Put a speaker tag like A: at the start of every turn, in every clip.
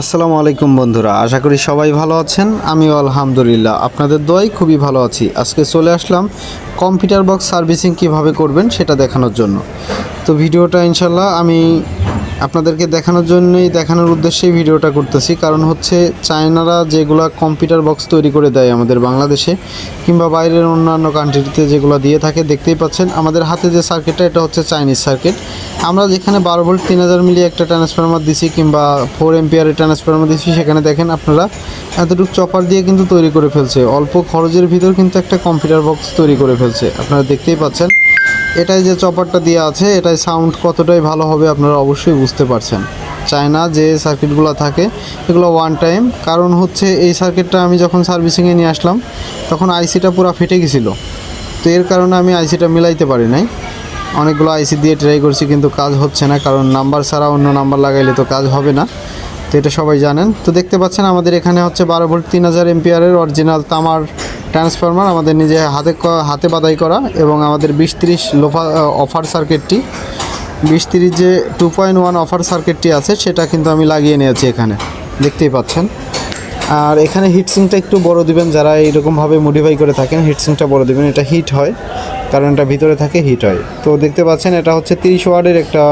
A: আসসালামু আলাইকুম বন্ধুরা, আশা করি সবাই ভালো আছেন। আমিও আলহামদুলিল্লাহ, আপনাদের দোয়াই খুবই ভালো আছি। আজকে চলে আসলাম কম্পিউটার বক্স সার্ভিসিং কীভাবে করবেন সেটা দেখানোর জন্য। তো ভিডিওটা ইনশাল্লাহ আমি আপনাদেরকে দেখানোর জন্যই দেখানোর উদ্দেশ্যেই ভিডিওটা করতেছি। কারণ হচ্ছে চায়নারা যেগুলা কম্পিউটার বক্স তৈরি করে দেয় আমাদের বাংলাদেশে কিংবা বাইরের অন্যান্য কান্ট্রিতে যেগুলো দিয়ে থাকে, দেখতেই পাচ্ছেন। আমাদের হাতে যে সার্কিটটা এটা হচ্ছে চাইনিজ সার্কিট আমরা যেখানে বারো ভোল্ট তিন হাজার মিলি একটা ট্রান্সফরমার দিছি কিংবা ফোর এম্পিয়ারের ট্রান্সফরমার দিছি, সেখানে দেখেন আপনারা এতটুকু চপার দিয়ে কিন্তু তৈরি করে ফেলছে। অল্প খরচের ভিতর কিন্তু একটা কম্পিউটার বক্স তৈরি করে ফেলছে। আপনারা দেখতেই পাচ্ছেন। এটাই যে চপারটা দেওয়া আছে, এটাই সাউন্ড কতটাই ভালো হবে আপনারা অবশ্যই বুঝতে পারছেন। চায়না যে সার্কিটগুলো থাকে, এগুলো ওয়ান টাইম কারণ হচ্ছে এই সার্কিটটা আমি যখন সার্ভিসিংয়ে নিয়ে আসলাম, তখন আইসিটা পুরো ফেটে গেছিল। তো এর কারণে আমি আইসিটা মিলাইতে পারি নাই। অনেকগুলো আইসি দিয়ে ট্রাই করছি, কিন্তু কাজ হচ্ছে না, কারণ নাম্বার ছাড়া অন্য নাম্বার লাগাইলে তো কাজ হবে না। তো এটা সবাই জানেন। তো দেখতে পাচ্ছেন আমাদের এখানে হচ্ছে বারো ভোল্ট তিন হাজার এমপিয়ারের অরিজিনাল তামার ট্রান্সফরমার আমাদের নিজে হাতে হাতে বাদাই করা এবং আমাদের বিশ লোফা অফার সার্কিটটি বিশ তিরিশ যে টু পয়েন্ট ওয়ান অফার সার্কিটটি আছে, সেটা কিন্তু আমি লাগিয়ে নিয়েছি এখানে। দেখতেই পাচ্ছেন। আর এখানে হিটসিংটা একটু বড় দিবেন, যারা এইরকমভাবে মডিফাই করে থাকেন হিটসিংটা বড় দিবেন, এটা হিট হয়। কারণ এটা ভিতরে থাকে হিট হয়। তো দেখতে পাচ্ছেন এটা হচ্ছে তিরিশ ওয়ার্ডের একটা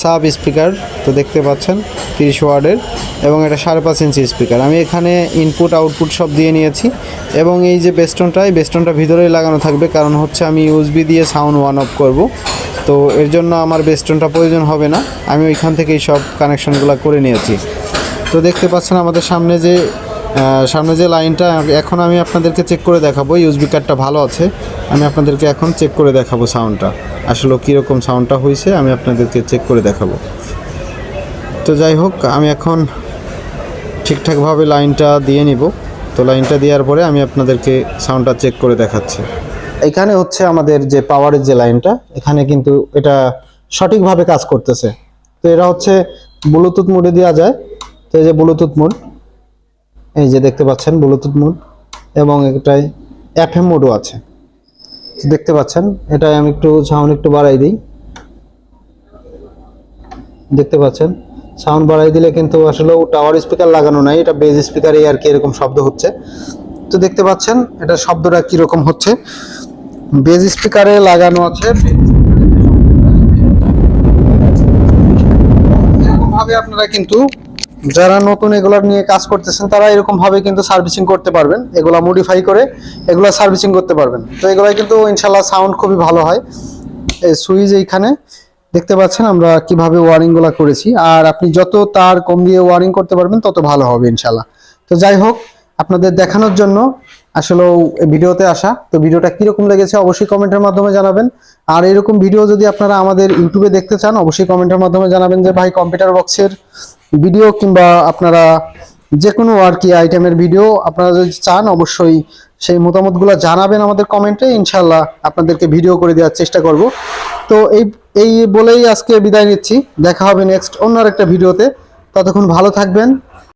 A: সাব স্পিকার তো দেখতে পাচ্ছেন তিরিশ ওয়ার্ডের এবং এটা সাড়ে পাঁচ ইঞ্চি স্পিকার আমি এখানে ইনপুট আউটপুট সব দিয়ে নিয়েছি এবং এই যে বেস্টনটা এই বেস্টনটা ভিতরেই লাগানো থাকবে। কারণ হচ্ছে আমি ইউজবি দিয়ে সাউন্ড ওয়ান অফ করব। তো এর জন্য আমার বেস্টনটা প্রয়োজন হবে না। আমি ওইখান থেকেই সব কানেকশনগুলো করে নিয়েছি। তো দেখতে পাচ্ছেন আমাদের সামনে যে সামনে যে লাইনটা, এখন আমি আপনাদেরকে চেক করে দেখাবো ইউএসবি কার্ডটা ভালো আছে। আমি আপনাদেরকে এখন চেক করে দেখাবো সাউন্ডটা আসলে কীরকম সাউন্ডটা হয়েছে, আমি আপনাদেরকে চেক করে দেখাবো। তো যাই হোক, আমি এখন ঠিকঠাকভাবে লাইনটা দিয়ে নিব। তো লাইনটা দেওয়ার পরে আমি আপনাদেরকে সাউন্ডটা চেক করে দেখাচ্ছি। এখানে হচ্ছে আমাদের যে পাওয়ারের যে লাইনটা, এখানে কিন্তু এটা সঠিকভাবে কাজ করতেছে। তো এরা হচ্ছে ব্লুটুথ মোডে দেওয়া যায়। তো এই যে ব্লুটুথ মোড এই যে দেখতে পাচ্ছেন ব্লুটুথ মোড এবং এটাই এফএম মোডও আছে। দেখতে পাচ্ছেন? এটাই আমি একটু সাউন্ড একটু বাড়াই দিই। দেখতে পাচ্ছেন? সাউন্ড বাড়াই দিলে কিন্তু আসলে টাওয়ার স্পিকার লাগানো নাই, এটা বেজ স্পিকারে আর কি এরকম শব্দ হচ্ছে। তো দেখতে পাচ্ছেন? এটা শব্দটা কীরকম হচ্ছে? বেজ স্পিকারে লাগানো আছে এরকম ভাবে আপনারা কিন্তু যারা নতুন এগুলা নিয়ে কাজ করতেছেন, তারা এরকম ভাবে কিন্তু সার্ভিসিং করতে পারবেন। এগুলা মডিফাই করে এগুলা সার্ভিসিং করতে পারবেন। তো এগুলা কিন্তু ইনশাল্লাহ সাউন্ড খুবই ভালো হয়। এই সুইচ এইখানে দেখতে পাচ্ছেন আমরা কীভাবে ওয়ারিংগুলা করেছি। আর আপনি যত তার কম দিয়ে ওয়ারিং করতে পারবেন, তত ভালো হবে ইনশাল্লাহ তো যাই হোক, আপনাদের দেখানোর জন্য আসলে ভিডিওতে আসা। তো ভিডিওটা কীরকম লেগেছে অবশ্যই কমেন্টের মাধ্যমে জানাবেন। আর এরকম ভিডিও যদি আপনারা আমাদের ইউটিউবে দেখতে চান, অবশ্যই কমেন্টের মাধ্যমে জানাবেন যে, ভাই কম্পিউটার বক্সের ভিডিও কিংবা আপনারা যে কোনো আর কি আইটেমের ভিডিও আপনারা যদি চান, অবশ্যই সেই মতামতগুলো জানাবেন আমাদের কমেন্টে। ইনশাল্লাহ আপনাদেরকে ভিডিও করে দেওয়ার চেষ্টা করব। তো এই এই বলেই আজকে বিদায় নিচ্ছি। দেখা হবে নেক্সট অন্য একটা ভিডিওতে। ততক্ষণ ভালো থাকবেন।